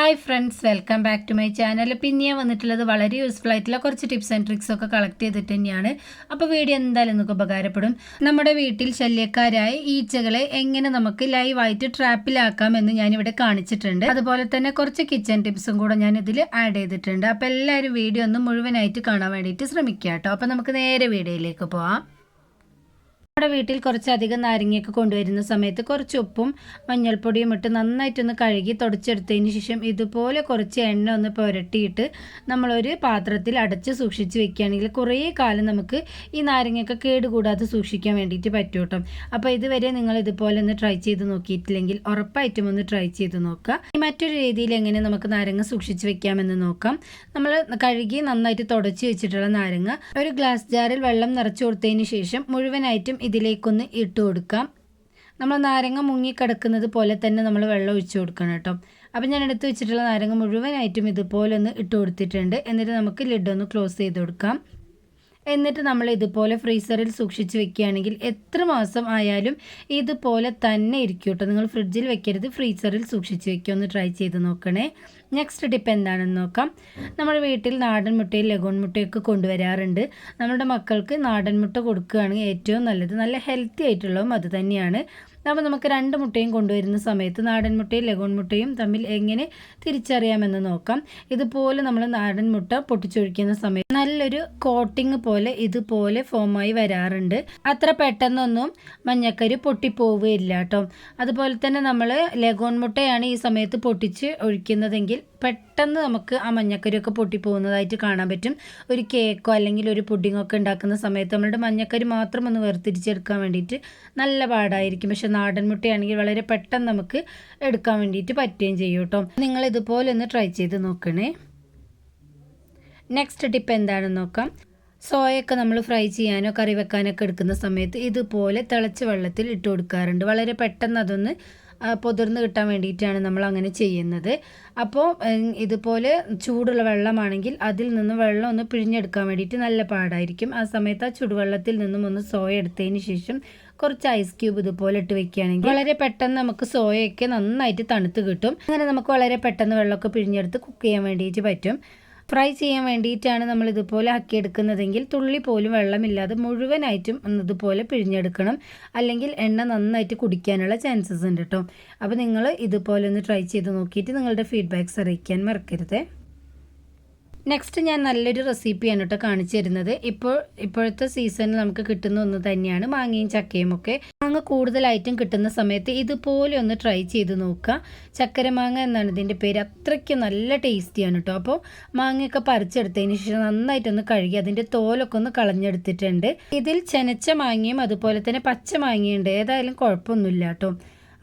Hi friends welcome back to my channel പിന്നെ ഞാൻ വന്നിട്ടുള്ളത് വളരെ യൂസ്ഫുൾ ആയിട്ടുള്ള കുറച്ച് ടിപ്സ് ആൻഡ് ട്രിക്സ് ഒക്കെ കളക്ട് ചെയ്തിട്ട് തന്നെയാണ്. അപ്പോൾ വീഡിയോ എന്തായാലും നിങ്ങൾക്ക് ഉപകാരപ്പെടും. നമ്മുടെ വീട്ടിൽ ശല്യക്കാരായ ഈച്ചകളെ എങ്ങനെ നമുക്ക് ലൈവായിട്ട് ട്രാപ്പിലാക്കാം എന്ന് ഞാനിവിടെ കാണിച്ചിട്ടുണ്ട്. അതുപോലെ തന്നെ കുറച്ച് കിച്ചൺ ടിപ്സും കൂടെ ഞാൻ ഇതിൽ ആഡ് ചെയ്തിട്ടുണ്ട്. അപ്പോൾ എല്ലാവരും വീഡിയോ ഒന്ന് മുഴുവനായിട്ട് കാണാൻ വേണ്ടിയിട്ട് ശ്രമിക്കുക കേട്ടോ അപ്പോൾ നമുക്ക് നേരെ വീഡിയോയിലേക്ക് പോവാം. നമ്മുടെ വീട്ടിൽ കുറച്ചധികം നാരങ്ങയൊക്കെ കൊണ്ടുവരുന്ന സമയത്ത് കുറച്ച് ഉപ്പും മഞ്ഞൾപ്പൊടിയും ഇട്ട് നന്നായിട്ടൊന്ന് കഴുകി തുടച്ചെടുത്തതിന് ശേഷം ഇതുപോലെ കുറച്ച് എണ്ണ ഒന്ന് പുരട്ടിയിട്ട് നമ്മളൊരു പാത്രത്തിൽ അടച്ച് സൂക്ഷിച്ച് വെക്കുകയാണെങ്കിൽ കുറേ കാലം നമുക്ക് ഈ നാരങ്ങയൊക്കെ കേടുകൂടാതെ സൂക്ഷിക്കാൻ വേണ്ടിയിട്ട് പറ്റും കേട്ടോ അപ്പോൾ ഇതുവരെ നിങ്ങൾ ഇതുപോലെ ഒന്ന് ട്രൈ ചെയ്ത് നോക്കിയിട്ടില്ലെങ്കിൽ ഉറപ്പായിട്ടും ഒന്ന് ട്രൈ ചെയ്ത് നോക്കുക. മറ്റൊരു രീതിയിൽ എങ്ങനെ നമുക്ക് നാരങ്ങ സൂക്ഷിച്ച് വെക്കാമെന്ന് നോക്കാം. നമ്മൾ കഴുകി നന്നായിട്ട് തുടച്ച് വെച്ചിട്ടുള്ള നാരങ്ങ ഒരു ഗ്ലാസ് ജാറിൽ വെള്ളം നിറച്ചു കൊടുത്തതിന് ശേഷം മുഴുവനായിട്ടും ഇതിലേക്കൊന്ന് ഇട്ട് കൊടുക്കാം. നമ്മൾ നാരങ്ങ മുങ്ങിക്കിടക്കുന്നത് പോലെ തന്നെ നമ്മൾ വെള്ളം ഒഴിച്ചു കൊടുക്കണം കേട്ടോ. അപ്പം ഞാൻ എടുത്ത് വെച്ചിട്ടുള്ള നാരങ്ങ മുഴുവനായിട്ടും ഇതുപോലെ ഒന്ന് ഇട്ട് കൊടുത്തിട്ടുണ്ട്. എന്നിട്ട് നമുക്ക് ലിഡ് ഒന്ന് ക്ലോസ് ചെയ്ത് കൊടുക്കാം. എന്നിട്ട് നമ്മൾ ഇതുപോലെ ഫ്രീസറിൽ സൂക്ഷിച്ച് വെക്കുകയാണെങ്കിൽ എത്ര മാസം ആയാലും ഇതുപോലെ തന്നെ ഇരിക്കും കേട്ടോ. നിങ്ങൾ ഫ്രിഡ്ജിൽ വെക്കരുത് ഫ്രീസറിൽ സൂക്ഷിച്ച് വെക്കുക. ഒന്ന് ട്രൈ ചെയ്ത് നോക്കണേ. നെക്സ്റ്റ് ടിപ്പ് എന്താണെന്ന് നോക്കാം. നമ്മുടെ വീട്ടിൽ നാടൻ മുട്ടയും ലഗോൺ മുട്ടയൊക്കെ കൊണ്ടുവരാറുണ്ട്. നമ്മുടെ മക്കൾക്ക് നാടൻ മുട്ട കൊടുക്കുകയാണെങ്കിൽ ഏറ്റവും നല്ലത് നല്ല ഹെൽത്തി ആയിട്ടുള്ളതും അത് തന്നെയാണ്. അപ്പോൾ നമുക്ക് രണ്ട് മുട്ടയും കൊണ്ടുവരുന്ന സമയത്ത് നാടൻ മുട്ടയും ലഗോൺ മുട്ടയും തമ്മിൽ എങ്ങനെ തിരിച്ചറിയാമെന്ന് നോക്കാം. ഇതുപോലെ നമ്മൾ നാടൻ മുട്ട പൊട്ടിച്ചൊഴിക്കുന്ന സമയത്ത് നല്ലൊരു കോട്ടിങ് പോലെ ഇതുപോലെ ഫോമായി വരാറുണ്ട്. അത്ര പെട്ടെന്നൊന്നും മഞ്ഞക്കരി പൊട്ടിപ്പോവുകയില്ല കേട്ടോ. അതുപോലെ തന്നെ നമ്മൾ ലഗോൺ മുട്ടയാണ് ഈ സമയത്ത് പൊട്ടിച്ച് ഒഴിക്കുന്നതെങ്കിൽ പെട്ടെന്ന് നമുക്ക് ആ മഞ്ഞക്കരിയൊക്കെ പൊട്ടിപ്പോകുന്നതായിട്ട് കാണാൻ പറ്റും. ഒരു കേക്കോ അല്ലെങ്കിൽ ഒരു പുഡിങ്ങോ ഒക്കെ ഉണ്ടാക്കുന്ന സമയത്ത് നമ്മളുടെ മഞ്ഞക്കരി മാത്രം ഒന്ന് വേർതിരിച്ചെടുക്കാൻ വേണ്ടിയിട്ട് നല്ല പാടായിരിക്കും. പക്ഷെ നാടൻ മുട്ടയാണെങ്കിൽ വളരെ പെട്ടെന്ന് നമുക്ക് എടുക്കാൻ വേണ്ടിയിട്ട് പറ്റുകയും ചെയ്യും കേട്ടോ. നിങ്ങൾ ഇതുപോലെ ഒന്ന് ട്രൈ ചെയ്ത് നോക്കണേ. നെക്സ്റ്റ് ടിപ്പ് എന്താണെന്ന് നോക്കാം. സോയൊക്കെ നമ്മൾ ഫ്രൈ ചെയ്യാനോ കറി വെക്കാനൊക്കെ എടുക്കുന്ന സമയത്ത് ഇതുപോലെ തിളച്ച വെള്ളത്തിൽ ഇട്ട് കൊടുക്കാറുണ്ട്. വളരെ പെട്ടെന്ന് അതൊന്ന് പൊതിർന്ന് കിട്ടാൻ വേണ്ടിയിട്ടാണ് നമ്മൾ അങ്ങനെ ചെയ്യുന്നത് അപ്പോൾ ഇതുപോലെ ചൂടുള്ള വെള്ളമാണെങ്കിൽ അതിൽ നിന്ന് വെള്ളം ഒന്ന് പിഴിഞ്ഞെടുക്കാൻ വേണ്ടിയിട്ട് നല്ല പാടായിരിക്കും. ആ സമയത്ത് ആ ചുടുവെള്ളത്തിൽ നിന്നും ഒന്ന് സോയ എടുത്തതിന് ശേഷം കുറച്ച് ഐസ് ക്യൂബ് ഇതുപോലെ ഇട്ട് വെക്കുകയാണെങ്കിൽ വളരെ പെട്ടെന്ന് നമുക്ക് സോയയൊക്കെ നന്നായിട്ട് തണുത്ത് കിട്ടും. അങ്ങനെ നമുക്ക് വളരെ പെട്ടെന്ന് വെള്ളമൊക്കെ പിഴിഞ്ഞെടുത്ത് കുക്ക് ചെയ്യാൻ വേണ്ടിയിട്ട് പറ്റും. ഫ്രൈ ചെയ്യാൻ വേണ്ടിയിട്ടാണ് നമ്മൾ ഇതുപോലെ ആക്കിയെടുക്കുന്നതെങ്കിൽ തുള്ളി പോലും വെള്ളമില്ലാതെ മുഴുവനായിട്ടും ഇതുപോലെ പിഴിഞ്ഞെടുക്കണം. അല്ലെങ്കിൽ എണ്ണ നന്നായിട്ട് കുടിക്കാനുള്ള ചാൻസസ് ഉണ്ട് കേട്ടോ അപ്പോൾ നിങ്ങൾ ഇതുപോലെ ഒന്ന് ട്രൈ ചെയ്ത് നോക്കിയിട്ട് നിങ്ങളുടെ ഫീഡ്ബാക്ക്സ് അറിയിക്കാൻ മറക്കരുത്. നെക്സ്റ്റ് ഞാൻ നല്ലൊരു റെസിപ്പിയാണ് കേട്ടോ കാണിച്ചു തരുന്നത്. ഇപ്പോൾ ഇപ്പോഴത്തെ സീസണിൽ നമുക്ക് കിട്ടുന്ന ഒന്ന് തന്നെയാണ് മാങ്ങയും ചക്കയും ഒക്കെ. മാങ്ങ കൂടുതലായിട്ടും കിട്ടുന്ന സമയത്ത് ഇതുപോലെ ഒന്ന് ട്രൈ ചെയ്ത് നോക്കുക. ചക്കരമാങ്ങ എന്നാണ് ഇതിന്റെ പേര്. അത്രയ്ക്ക് നല്ല ടേസ്റ്റിയാണ് കേട്ടോ അപ്പോൾ മാങ്ങയൊക്കെ പറിച്ചെടുത്തതിന് ശേഷം നന്നായിട്ടൊന്ന് കഴുകി അതിന്റെ തോലൊക്കെ ഒന്ന് കളഞ്ഞെടുത്തിട്ടുണ്ട്. ഇതിൽ ചെനച്ച മാങ്ങയും അതുപോലെ തന്നെ പച്ച മാങ്ങയുണ്ട് ഏതായാലും കുഴപ്പമൊന്നുമില്ല കേട്ടോ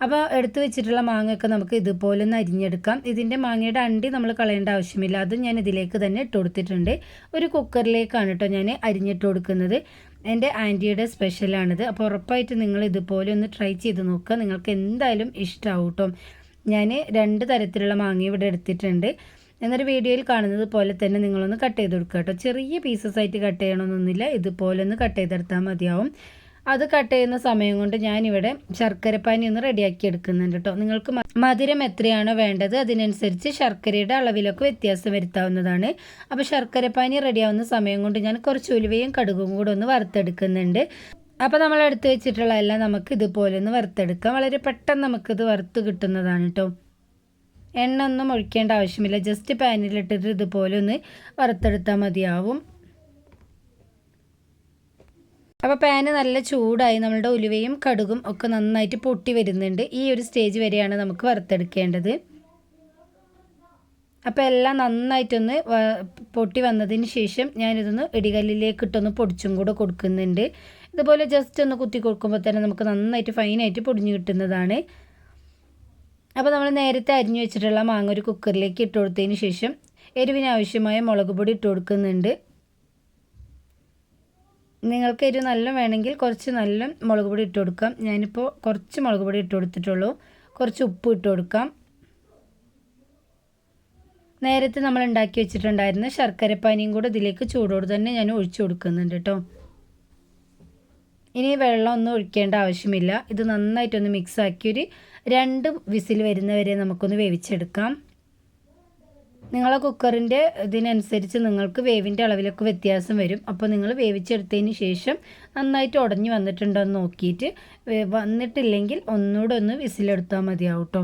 അപ്പോൾ എടുത്തു വെച്ചിട്ടുള്ള മാങ്ങയൊക്കെ നമുക്ക് ഇതുപോലെ ഒന്ന് അരിഞ്ഞെടുക്കാം. ഇതിന്റെ മാങ്ങയുടെ അണ്ടി നമ്മൾ കളയേണ്ട ആവശ്യമില്ല. അതും ഞാൻ ഇതിലേക്ക് തന്നെ ഇട്ട് കൊടുത്തിട്ടുണ്ട്. ഒരു കുക്കറിലേക്കാണ് കേട്ടോ ഞാൻ അരിഞ്ഞിട്ട് കൊടുക്കുന്നത്. എന്റെ ആന്റിയുടെ സ്പെഷ്യലാണിത് അപ്പോൾ ഉറപ്പായിട്ട് നിങ്ങൾ ഇതുപോലെ ഒന്ന് ട്രൈ ചെയ്ത് നോക്കുക. നിങ്ങൾക്ക് എന്തായാലും ഇഷ്ടമാവും കേട്ടോ. ഞാൻ രണ്ട് തരത്തിലുള്ള മാങ്ങ ഇവിടെ എടുത്തിട്ടുണ്ട്. എന്നൊരു വീഡിയോയിൽ കാണുന്നത് പോലെ തന്നെ നിങ്ങളൊന്ന് കട്ട് ചെയ്ത് കൊടുക്കുക കേട്ടോ. ചെറിയ പീസസ് ആയിട്ട് കട്ട് ചെയ്യണമെന്നൊന്നുമില്ല. ഇതുപോലെ ഒന്ന് കട്ട് ചെയ്തെടുത്താൽ മതിയാവും. അത് കട്ട് ചെയ്യുന്ന സമയം കൊണ്ട് ഞാനിവിടെ ശർക്കരപ്പാനി ഒന്ന് റെഡിയാക്കി എടുക്കുന്നുണ്ട് കേട്ടോ നിങ്ങൾക്ക് മധുരം എത്രയാണോ വേണ്ടത് അതിനനുസരിച്ച് ശർക്കരയുടെ അളവിലൊക്കെ വ്യത്യാസം വരുത്താവുന്നതാണ്. അപ്പോൾ ശർക്കരപ്പാനി റെഡിയാവുന്ന സമയം കൊണ്ട് ഞാൻ കുറച്ച് ഉലുവയും കടുകും കൂടെ ഒന്ന് വറുത്തെടുക്കുന്നുണ്ട്. അപ്പോൾ നമ്മൾ എടുത്ത് വെച്ചിട്ടുള്ള എല്ലാം നമുക്ക് ഇതുപോലെ ഒന്ന് വറുത്തെടുക്കാം. വളരെ പെട്ടെന്ന് നമുക്കിത് വറുത്ത് കിട്ടുന്നതാണ് കേട്ടോ എണ്ണ ഒന്നും ഒഴിക്കേണ്ട ആവശ്യമില്ല. ജസ്റ്റ് പാനിലിട്ടിട്ട് ഇതുപോലെ ഒന്ന് വറുത്തെടുത്താൽ മതിയാവും. അപ്പോൾ പാന് നല്ല ചൂടായി നമ്മളുടെ ഉലുവയും കടുകും ഒക്കെ നന്നായിട്ട് പൊട്ടി വരുന്നുണ്ട്. ഈ ഒരു സ്റ്റേജ് വരെയാണ് നമുക്ക് വറുത്തെടുക്കേണ്ടത്. അപ്പോൾ എല്ലാം നന്നായിട്ടൊന്ന് പൊട്ടി വന്നതിന് ശേഷം ഞാനിതൊന്ന് ഇടികല്ലിലേക്ക് ഇട്ടൊന്ന് പൊടിച്ചും കൂടെ കൊടുക്കുന്നുണ്ട്. ഇതുപോലെ ജസ്റ്റ് ഒന്ന് കുത്തി കൊടുക്കുമ്പോൾ തന്നെ നമുക്ക് നന്നായിട്ട് ഫൈനായിട്ട് പൊടിഞ്ഞു കിട്ടുന്നതാണ്. അപ്പോൾ നമ്മൾ നേരത്തെ അരിഞ്ഞു വെച്ചിട്ടുള്ള മാങ്ങ ഒരു കുക്കറിലേക്ക് ഇട്ട് കൊടുത്തതിന് ശേഷം എരിവിനാവശ്യമായ മുളക് പൊടി ഇട്ട് കൊടുക്കുന്നുണ്ട്. നിങ്ങൾക്ക് എരിവ് നല്ല വേണമെങ്കിൽ കുറച്ച് നല്ല മുളക് പൊടി ഇട്ട് കൊടുക്കാം. ഞാനിപ്പോൾ കുറച്ച് മുളക് പൊടി ഇട്ട് കൊടുത്തിട്ടുള്ളൂ. കുറച്ച് ഉപ്പ് ഇട്ട് കൊടുക്കാം. നേരത്തെ നമ്മൾ ഉണ്ടാക്കി വെച്ചിട്ടുണ്ടായിരുന്ന ശർക്കരപ്പാനിയും കൂടെ ഇതിലേക്ക് ചൂടോട് തന്നെ ഞാൻ ഒഴിച്ചു കൊടുക്കുന്നുണ്ട് കേട്ടോ. ഇനി വെള്ളം ഒന്നും ഒഴിക്കേണ്ട ആവശ്യമില്ല. ഇത് നന്നായിട്ടൊന്ന് മിക്സ് ആക്കി ഒരു രണ്ട് വിസിൽ വരുന്നവരെ നമുക്കൊന്ന് വേവിച്ചെടുക്കാം. നിങ്ങളെ കുക്കറിന്റെ ഇതിനനുസരിച്ച് നിങ്ങൾക്ക് വേവിന്റെ അളവിലൊക്കെ വ്യത്യാസം വരും. അപ്പോൾ നിങ്ങൾ വേവിച്ചെടുത്തതിന് ശേഷം നന്നായിട്ട് ഉടഞ്ഞു വന്നിട്ടുണ്ടോ എന്ന് നോക്കിയിട്ട് വന്നിട്ടില്ലെങ്കിൽ ഒന്നുകൂടെ ഒന്ന് വിസിലെടുത്താൽ മതിയാവും കേട്ടോ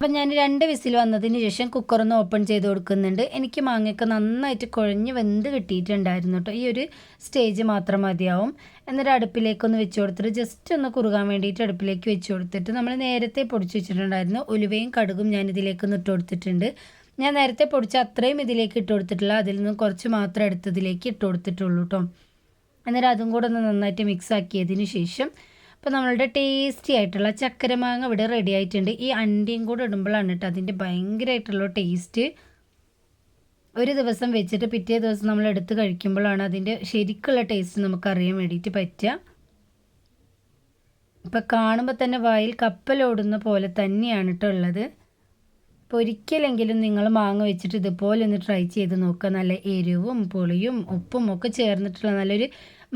അപ്പം ഞാൻ രണ്ട് വിസിൽ വന്നതിന് ശേഷം കുക്കറൊന്ന് ഓപ്പൺ ചെയ്ത് കൊടുക്കുന്നുണ്ട്. എനിക്ക് മാങ്ങയൊക്കെ നന്നായിട്ട് കുഴഞ്ഞ് വെന്ത് കിട്ടിയിട്ടുണ്ടായിരുന്നു കേട്ടോ ഈ ഒരു സ്റ്റേജ് മാത്രം മതിയാവും. എന്നിട്ട് അടുപ്പിലേക്കൊന്ന് വെച്ച് കൊടുത്തിട്ട് ജസ്റ്റ് ഒന്ന് കുറുകാൻ വേണ്ടിയിട്ട് അടുപ്പിലേക്ക് വെച്ച് കൊടുത്തിട്ട് നമ്മൾ നേരത്തെ പൊടിച്ച് വെച്ചിട്ടുണ്ടായിരുന്നു. ഉലുവയും കടുകും ഞാൻ ഇതിലേക്ക് ഇട്ട് കൊടുത്തിട്ടുണ്ട്. ഞാൻ നേരത്തെ പൊടിച്ച അത്രയും ഇതിലേക്ക് ഇട്ട് കൊടുത്തിട്ടുള്ള അതിൽ നിന്ന് കുറച്ച് മാത്രം എടുത്തതിലേക്ക് ഇട്ട് കൊടുത്തിട്ടുള്ളൂ കേട്ടോ എന്നിട്ട് അതും കൂടെ ഒന്ന് നന്നായിട്ട് മിക്സ് ആക്കിയതിന് ശേഷം അപ്പോൾ നമ്മളുടെ ടേസ്റ്റി ആയിട്ടുള്ള ചക്കരമാങ്ങ ഇവിടെ റെഡി ആയിട്ടുണ്ട്. ഈ അണ്ടിയും കൂടെ ഇടുമ്പോഴാണ് കേട്ടോ അതിന്റെ ഭയങ്കരമായിട്ടുള്ള ടേസ്റ്റ് ഒരു ദിവസം വെച്ചിട്ട് പിറ്റേ ദിവസം നമ്മൾ എടുത്ത് കഴിക്കുമ്പോഴാണ് അതിന്റെ ശരിക്കുള്ള ടേസ്റ്റ് നമുക്കറിയാൻ വേണ്ടിയിട്ട് പറ്റുക. ഇപ്പം കാണുമ്പോൾ തന്നെ വായിൽ കപ്പലോടുന്ന പോലെ തന്നെയാണ് കേട്ടോ ഉള്ളത്. അപ്പോൾ ഒരിക്കലെങ്കിലും നിങ്ങൾ മാങ്ങ വെച്ചിട്ട് ഇതുപോലെ ഒന്ന് ട്രൈ ചെയ്ത് നോക്കുക. നല്ല എരിവും പുളിയും ഉപ്പും ഒക്കെ ചേർന്നിട്ടുള്ള നല്ലൊരു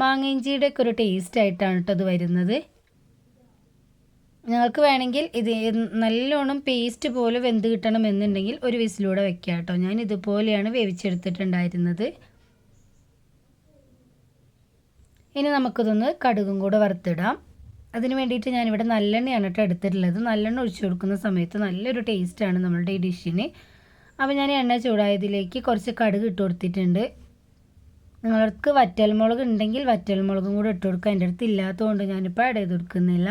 മാങ്ങയിഞ്ചിയുടെ ഒക്കെ ഒരു ടേസ്റ്റ് ആയിട്ടാണ് കേട്ടോ അത് വരുന്നത്. ഞങ്ങൾക്ക് വേണമെങ്കിൽ ഇത് നല്ലോണം പേസ്റ്റ് പോലെ വെന്ത് കിട്ടണമെന്നുണ്ടെങ്കിൽ ഒരു വിസിലൂടെ വെക്കുക കേട്ടോ ഞാൻ ഇതുപോലെയാണ് വേവിച്ചെടുത്തിട്ടുണ്ടായിരുന്നത്. ഇനി നമുക്കിതൊന്ന് കടുകും കൂടെ വറുത്തിടാം. അതിന് വേണ്ടിയിട്ട് ഞാനിവിടെ നല്ലെണ്ണയാണ് കേട്ടോ എടുത്തിട്ടുള്ളത്. നല്ലെണ്ണ ഒഴിച്ചു കൊടുക്കുന്ന സമയത്ത് നല്ലൊരു ടേസ്റ്റാണ് നമ്മളുടെ ഈ ഡിഷിന് അപ്പോൾ ഞാൻ എണ്ണ ചൂടായതിലേക്ക് കുറച്ച് കടുക് ഇട്ട് കൊടുത്തിട്ടുണ്ട്. നിങ്ങൾക്ക് വറ്റൽമുളക് ഉണ്ടെങ്കിൽ വറ്റൽമുളകും കൂടെ ഇട്ട് കൊടുക്കുക. എന്റെ അടുത്ത് ഇല്ലാത്തതുകൊണ്ട് ഞാനിപ്പോൾ ആഡ് ചെയ്ത് കൊടുക്കുന്നില്ല.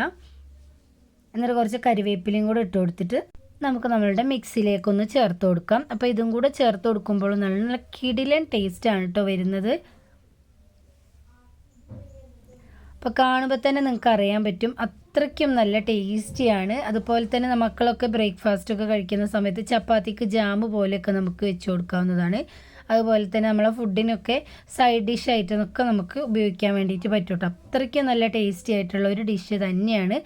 എന്നിട്ട് കുറച്ച് കരിവേപ്പിലയും കൂടെ ഇട്ട് കൊടുത്തിട്ട് നമുക്ക് നമ്മളുടെ മിക്സിയിലേക്കൊന്ന് ചേർത്ത് കൊടുക്കാം. അപ്പോൾ ഇതും കൂടെ ചേർത്ത് കൊടുക്കുമ്പോൾ നല്ല കിടിലൻ ടേസ്റ്റാണ് കേട്ടോ വരുന്നത്. അപ്പോൾ കാണുമ്പോൾ തന്നെ നിങ്ങൾക്ക് അറിയാൻ പറ്റും. അത്രയ്ക്കും നല്ല ടേസ്റ്റിയാണ് അതുപോലെ തന്നെ മക്കളൊക്കെ ബ്രേക്ക്ഫാസ്റ്റൊക്കെ കഴിക്കുന്ന സമയത്ത് ചപ്പാത്തിക്ക് ജാമ് പോലെയൊക്കെ നമുക്ക് വെച്ച് കൊടുക്കാവുന്നതാണ്. അതുപോലെ തന്നെ നമ്മളെ ഫുഡിനൊക്കെ സൈഡ് ഡിഷ് ആയിട്ടൊക്കെ നമുക്ക് ഉപയോഗിക്കാൻ വേണ്ടിയിട്ട് പറ്റും കേട്ടോ അത്രയ്ക്കും നല്ല ടേസ്റ്റി ആയിട്ടുള്ള ഒരു ഡിഷ് തന്നെയാണ്.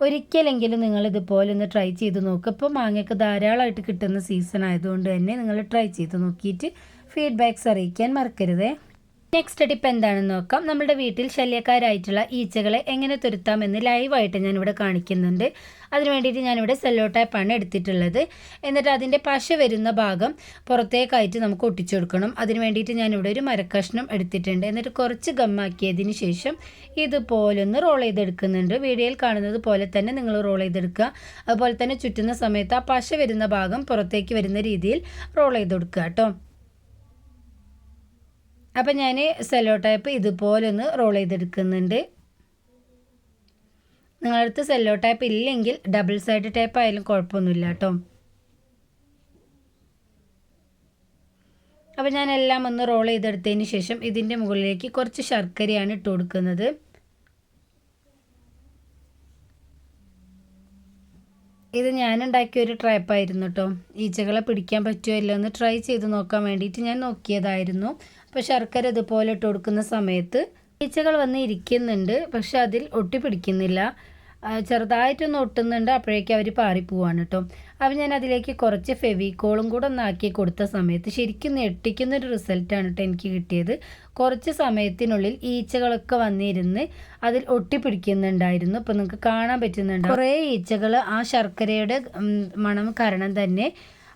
ഒരിക്കലെങ്കിലും നിങ്ങൾ ഇതുപോലെ ഒന്ന് ട്രൈ ചെയ്ത് നോക്കുക ഇപ്പോൾ മാങ്ങയ്ക്ക് ധാരാളമായിട്ട് കിട്ടുന്ന സീസൺ ആയതുകൊണ്ട് തന്നെ നിങ്ങൾ ട്രൈ ചെയ്ത് നോക്കിയിട്ട് ഫീഡ്ബാക്ക്സ് അറിയിക്കാൻ മറക്കരുതേ. നെക്സ്റ്റ് ടിപ്പ് എന്താണെന്ന് നോക്കാം. നമ്മുടെ വീട്ടിൽ ശല്യക്കാരായിട്ടുള്ള ഈച്ചകളെ എങ്ങനെ തുരുത്താമെന്ന് ലൈവായിട്ട് ഞാനിവിടെ കാണിക്കുന്നുണ്ട്. അതിന് വേണ്ടിയിട്ട് ഞാനിവിടെ സെല്ലോ ടൈപ്പാണ് എടുത്തിട്ടുള്ളത്. എന്നിട്ട് അതിന്റെ പശ വരുന്ന ഭാഗം പുറത്തേക്കായിട്ട് നമുക്ക് ഒട്ടിച്ചു കൊടുക്കണം. അതിന് വേണ്ടിയിട്ട് ഞാനിവിടെ ഒരു മരക്കഷ്ണം എടുത്തിട്ടുണ്ട്. എന്നിട്ട് കുറച്ച് ഗമ്മാക്കിയതിന് ശേഷം ഇതുപോലൊന്ന് റോൾ ചെയ്തെടുക്കുന്നുണ്ട്. വീഡിയോയിൽ കാണുന്നത് പോലെ തന്നെ നിങ്ങൾ റോൾ ചെയ്തെടുക്കുക. അതുപോലെ തന്നെ ചുറ്റുന്ന സമയത്ത് ആ പശ വരുന്ന ഭാഗം പുറത്തേക്ക് വരുന്ന രീതിയിൽ റോൾ ചെയ്ത് കൊടുക്കുക കേട്ടോ. അപ്പം ഞാൻ സെല്ലോ ടൈപ്പ് ഇതുപോലെ ഒന്ന് റോൾ ചെയ്തെടുക്കുന്നുണ്ട്. നിങ്ങളടുത്ത് സെല്ലോ ടൈപ്പ് ഇല്ലെങ്കിൽ ഡബിൾ സൈഡ് ടൈപ്പ് ആയാലും കുഴപ്പമൊന്നുമില്ല കേട്ടോ. അപ്പോൾ ഞാൻ എല്ലാം ഒന്ന് റോൾ ചെയ്തെടുത്തതിന് ശേഷം ഇതിന്റെ മുകളിലേക്ക് കുറച്ച് ശർക്കരയാണ് ഇട്ട് കൊടുക്കുന്നത് ഇത് ഞാൻ ഉണ്ടാക്കിയ ഒരു ട്രാപ്പായിരുന്നു കേട്ടോ ഈച്ചകളെ പിടിക്കാൻ പറ്റുമോ ഇല്ല എന്ന് ട്രൈ ചെയ്ത് നോക്കാൻ വേണ്ടിയിട്ട് ഞാൻ നോക്കിയതായിരുന്നു. അപ്പോൾ ശർക്കര ഇതുപോലെ ഇട്ട് കൊടുക്കുന്ന സമയത്ത് ഈച്ചകൾ വന്ന് ഇരിക്കുന്നുണ്ട് പക്ഷെ അതിൽ ഒട്ടി ഒട്ടിപ്പിടിക്കുന്നില്ല ചെറുതായിട്ടൊന്ന് ഒട്ടുന്നുണ്ട് അപ്പോഴേക്കും അവർ പാറിപ്പോവാണ് കേട്ടോ അപ്പോൾ ഞാൻ അതിലേക്ക് കുറച്ച് ഫെവിക്കോളും കൂടെ ഒന്ന് ആക്കി കൊടുത്ത സമയത്ത് ശരിക്കും ഞെട്ടിക്കുന്ന ഒരു റിസൾട്ടാണ് കേട്ടോ എനിക്ക് കിട്ടിയത്. കുറച്ച് സമയത്തിനുള്ളിൽ ഈച്ചകളൊക്കെ വന്നിരുന്ന് അതിൽ ഒട്ടിപ്പിടിക്കുന്നുണ്ടായിരുന്നു. അപ്പോൾ നിങ്ങൾക്ക് കാണാൻ പറ്റുന്നുണ്ട്. കുറേ ഈച്ചകൾ ആ ശർക്കരയുടെ മണം കാരണം തന്നെ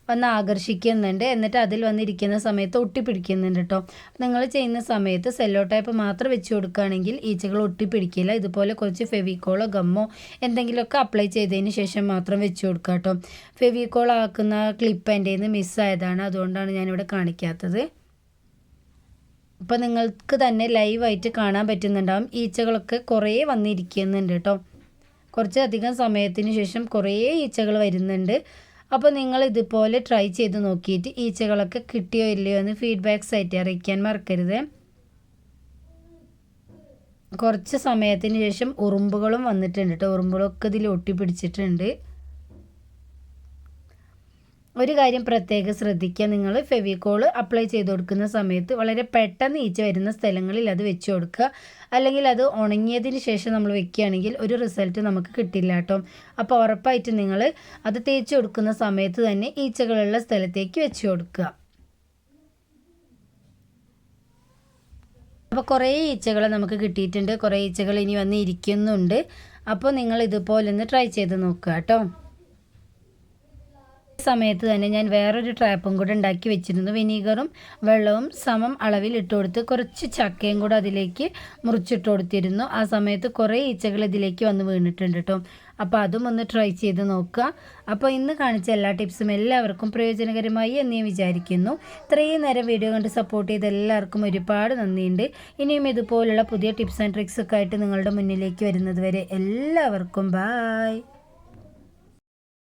വന്ന് ആകർഷിക്കുന്നുണ്ട്. എന്നിട്ട് അതിൽ വന്നിരിക്കുന്ന സമയത്ത് ഒട്ടിപ്പിടിക്കുന്നുണ്ട് കേട്ടോ നിങ്ങൾ ചെയ്യുന്ന സമയത്ത് സെല്ലോ ടൈപ്പ് മാത്രം വെച്ച് കൊടുക്കുകയാണെങ്കിൽ ഈച്ചകൾ ഒട്ടിപ്പിടിക്കില്ല. ഇതുപോലെ കുറച്ച് ഫെവിക്കോളോ ഗമ്മോ എന്തെങ്കിലുമൊക്കെ അപ്ലൈ ചെയ്തതിന് ശേഷം മാത്രം വെച്ച് കൊടുക്കുക കേട്ടോ ഫെവിക്കോൾ ആക്കുന്ന ക്ലിപ്പ് എന്റെ നിന്ന് മിസ്സായതാണ് അതുകൊണ്ടാണ് ഞാനിവിടെ കാണിക്കാത്തത്. ഇപ്പം നിങ്ങൾക്ക് തന്നെ ലൈവായിട്ട് കാണാൻ പറ്റുന്നുണ്ടാവും. ഈച്ചകളൊക്കെ കുറേ വന്നിരിക്കുന്നുണ്ട് കേട്ടോ കുറച്ചധികം സമയത്തിന് ശേഷം കുറേ ഈച്ചകൾ വരുന്നുണ്ട്. അപ്പോൾ നിങ്ങൾ ഇതുപോലെ ട്രൈ ചെയ്ത് നോക്കിയിട്ട് ഈച്ചകളൊക്കെ കിട്ടിയോ ഇല്ലയോ എന്ന് ഫീഡ്ബാക്ക്സ് ആയിട്ട് അറിയിക്കാൻ മറക്കരുത്. കുറച്ച് സമയത്തിന് ശേഷം ഉറുമ്പുകളും വന്നിട്ടുണ്ട് കേട്ടോ ഉറുമ്പുകളൊക്കെ ഇതിൽ ഒട്ടിപ്പിടിച്ചിട്ടുണ്ട്. ഒരു കാര്യം പ്രത്യേകം ശ്രദ്ധിക്കുക. നിങ്ങൾ ഫെവിക്കോൾ അപ്ലൈ ചെയ്ത് കൊടുക്കുന്ന സമയത്ത് വളരെ പെട്ടെന്ന് ഈച്ച വരുന്ന സ്ഥലങ്ങളിൽ അത് വെച്ച് കൊടുക്കുക. അല്ലെങ്കിൽ അത് ഉണങ്ങിയതിന് ശേഷം നമ്മൾ വെക്കുകയാണെങ്കിൽ ഒരു റിസൾട്ട് നമുക്ക് കിട്ടില്ല കേട്ടോ. അപ്പോൾ ഉറപ്പായിട്ട് നിങ്ങൾ അത് തേച്ച് കൊടുക്കുന്ന സമയത്ത് തന്നെ ഈച്ചകളുള്ള സ്ഥലത്തേക്ക് വെച്ച് കൊടുക്കുക. അപ്പോൾ കുറേ ഈച്ചകൾ നമുക്ക് കിട്ടിയിട്ടുണ്ട്. കുറേ ഈച്ചകൾ ഇനി വന്ന് ഇരിക്കുന്നുണ്ട്. അപ്പോൾ നിങ്ങൾ ഇതുപോലെ ഒന്ന് ട്രൈ ചെയ്ത് നോക്കുക കേട്ടോ. സമയത്ത് തന്നെ ഞാൻ വേറൊരു ട്രാപ്പും കൂടെ ഉണ്ടാക്കി വെച്ചിരുന്നു. വിനീഗറും വെള്ളവും സമം അളവിൽ ഇട്ട് കൊടുത്ത് കുറച്ച് ചക്കയും കൂടെ അതിലേക്ക് മുറിച്ചിട്ട് കൊടുത്തിരുന്നു. ആ സമയത്ത് കുറേ ഈച്ചകൾ ഇതിലേക്ക് വന്ന് വീണിട്ടുണ്ട് കേട്ടോ. അപ്പോൾ അതും ഒന്ന് ട്രൈ ചെയ്ത് നോക്കുക. അപ്പോൾ ഇന്ന് കാണിച്ച എല്ലാ ടിപ്സും എല്ലാവർക്കും പ്രയോജനകരമായി എന്ന് ഞാൻ വിചാരിക്കുന്നു. ഇത്രയും നേരം വീഡിയോ കണ്ട് സപ്പോർട്ട് ചെയ്ത എല്ലാവർക്കും ഒരുപാട് നന്ദിയുണ്ട്. ഇനിയും ഇതുപോലുള്ള പുതിയ ടിപ്സ് ആൻഡ് ട്രിക്സൊക്കെ ആയിട്ട് നിങ്ങളുടെ മുന്നിലേക്ക് വരുന്നത് വരെ എല്ലാവർക്കും ബായ്